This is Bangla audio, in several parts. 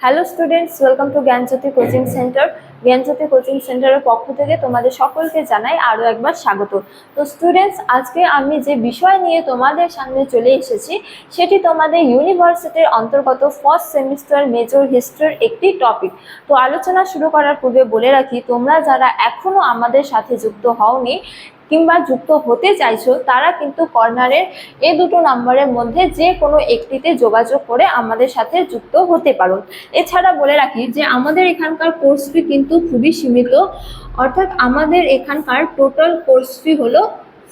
Hello students welcome to Gyanjyoti coaching centre Gyanjyoti coaching সেন্টারের পক্ষ থেকে তোমাদের সকলকে জানাই আরও একবার স্বাগত। তো স্টুডেন্টস আজকে আমি যে বিষয় নিয়ে তোমাদের সামনে চলে এসেছি সেটি তোমাদের ইউনিভার্সিটির অন্তর্গত ফার্স্ট সেমিস্টার মেজর হিস্ট্রির একটি টপিক তো আলোচনা শুরু করার পূর্বে বলে রাখি তোমরা যারা এখনও আমাদের সাথে যুক্ত হওনি কিংবা যুক্ত হতে চাইছো, তারা কিন্তু কর্নারের এই দুটো নাম্বারের মধ্যে যে কোনো একটিতে যোগাযোগ করে আমাদের সাথে যুক্ত হতে পারো। এছাড়া বলে রাখি যে আমাদের এখানকার কোর্স ফি কিন্তু খুবই সীমিত। অর্থাৎ আমাদের এখানকার টোটাল কোর্স ফি হলো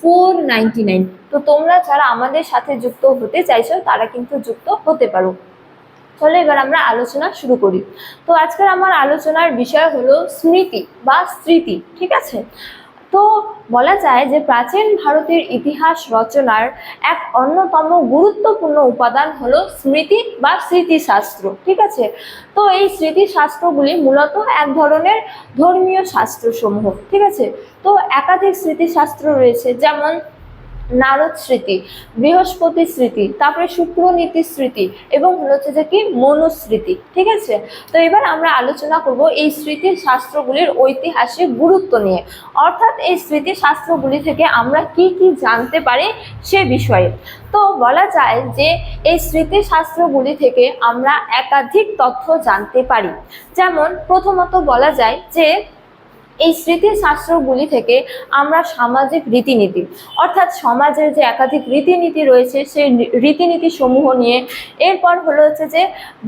ফোর নাইন তো তোমরা যারা আমাদের সাথে যুক্ত হতে চাইছো, তারা কিন্তু যুক্ত হতে পারো। চলো এবার আমরা আলোচনা শুরু করি। তো আজকের আমার আলোচনার বিষয় হলো স্মৃতি বা স্মৃতি, ঠিক আছে? তো বলা যায় যে প্রাচীন ভারতের ইতিহাস রচনার এক অন্যতম গুরুত্বপূর্ণ উপাদান হলো স্মৃতি বা স্মৃতিশাস্ত্র, ঠিক আছে? তো এই স্মৃতিশাস্ত্রগুলি মূলত এক ধরনের ধর্মীয় শাস্ত্রসমূহ, ঠিক আছে? তো একাধিক স্মৃতিশাস্ত্র রয়েছে, যেমন নারদ স্মৃতি, বৃহস্পতি স্মৃতি, তারপরে শুক্রনীতি স্মৃতি এবং হচ্ছে যে কি মনুস্মৃতি, ঠিক আছে? তো এবার আমরা আলোচনা করব এই স্মৃতি শাস্ত্রগুলির ঐতিহাসিক গুরুত্ব নিয়ে। অর্থাৎ এই স্মৃতি শাস্ত্রগুলি থেকে আমরা কি কি জানতে পারি সে বিষয়ে। তো বলা যায় যে এই স্মৃতি শাস্ত্রগুলি থেকে আমরা একাধিক তথ্য জানতে পারি। যেমন প্রথমত বলা যায় যে এই স্মৃতিশাস্ত্রগুলি থেকে আমরা সামাজিক রীতিনীতি, অর্থাৎ সমাজের যে একাধিক রীতিনীতি রয়েছে, সেই রীতিনীতি সমূহ নিয়ে। এরপর হলো হচ্ছে যে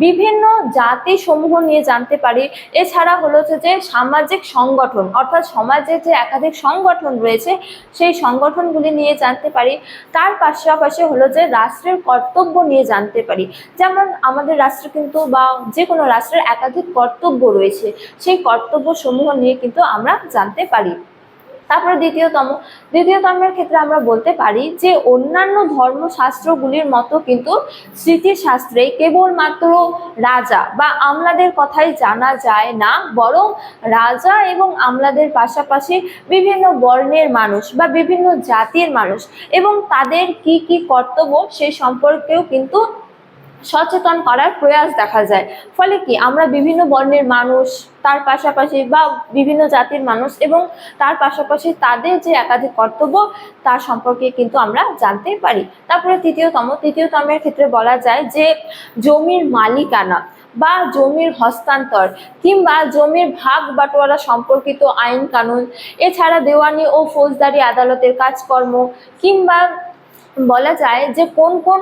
বিভিন্ন জাতি সমূহ নিয়ে জানতে পারি। এছাড়া হলো হচ্ছে যে সামাজিক সংগঠন, অর্থাৎ সমাজের যে একাধিক সংগঠন রয়েছে, সেই সংগঠনগুলি নিয়ে জানতে পারি। তার পাশাপাশি হলো যে রাষ্ট্রের কর্তব্য নিয়ে জানতে পারি। যেমন আমাদের রাষ্ট্রে কিন্তু বা যে কোনো রাষ্ট্রের একাধিক কর্তব্য রয়েছে, সেই কর্তব্য সমূহ নিয়ে কিন্তু আমরা জানতে পারি। তারপরে দ্বিতীয়তম দ্বিতীয়তমের ক্ষেত্রে আমরা বলতে পারি যে, অন্যান্য ধর্মশাস্ত্রগুলির মতো কিন্তু স্মৃতিশাস্ত্রে কেবলমাত্র রাজা বা আমলাদের কথাই জানা যায় না, বরং রাজা এবং আমলাদের পাশাপাশি বিভিন্ন বর্ণের মানুষ বা বিভিন্ন জাতির মানুষ এবং তাদের কি কি কর্তব্য সেই সম্পর্কেও কিন্তু সচেতন করার প্রয়াস দেখা যায়। ফলে কি? আমরা বিভিন্ন বর্ণের মানুষ, তার পাশাপাশি বা বিভিন্ন জাতির মানুষ এবং তার পাশাপাশি তাদের যে একাধিক কর্তব্য, তার সম্পর্কে কিন্তু আমরা জানতে পারি। তারপরে তৃতীয়তম, তৃতীয়তমের ক্ষেত্রে বলা যায় যে জমির মালিকানা বা জমির হস্তান্তর কিংবা জমির ভাগ বাটোয়ারা সম্পর্কিত আইন কানুন, এছাড়া দেওয়ানি ও ফৌজদারি আদালতের কাজকর্ম কিংবা বলা যায় যে কোন কোন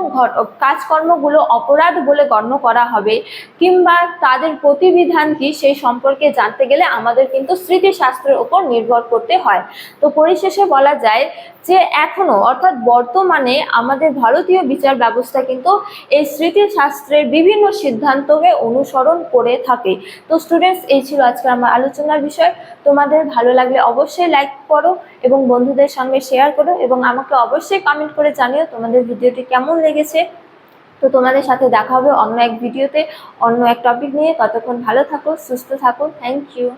কাজকর্মগুলো অপরাধ বলে গণ্য করা হবে কিংবা তাদের প্রতিবিধান কি সেই সম্পর্কে জানতে গেলে আমাদের কিন্তু স্মৃতিশাস্ত্রের ওপর নির্ভর করতে হয়। তো পরিশেষে বলা যায় যে এখনও অর্থাৎ বর্তমানে আমাদের ভারতীয় বিচার ব্যবস্থা কিন্তু এই স্মৃতিশাস্ত্রের বিভিন্ন সিদ্ধান্তকে অনুসরণ করে থাকে। তো স্টুডেন্টস এই ছিল আজকের আমার আলোচনার বিষয়। তোমাদের ভালো লাগলে অবশ্যই লাইক করো এবং বন্ধুদের সঙ্গে শেয়ার করো এবং আমাকে অবশ্যই কমেন্ট করে জানিও তোমাদের ভিডিওটি কেমন লেগেছে। তো তোমাদের সাথে দেখা হবে অন্য এক ভিডিওতে অন্য এক টপিক নিয়ে। ততক্ষণ ভালো থাকো, সুস্থ থাকো। Thank you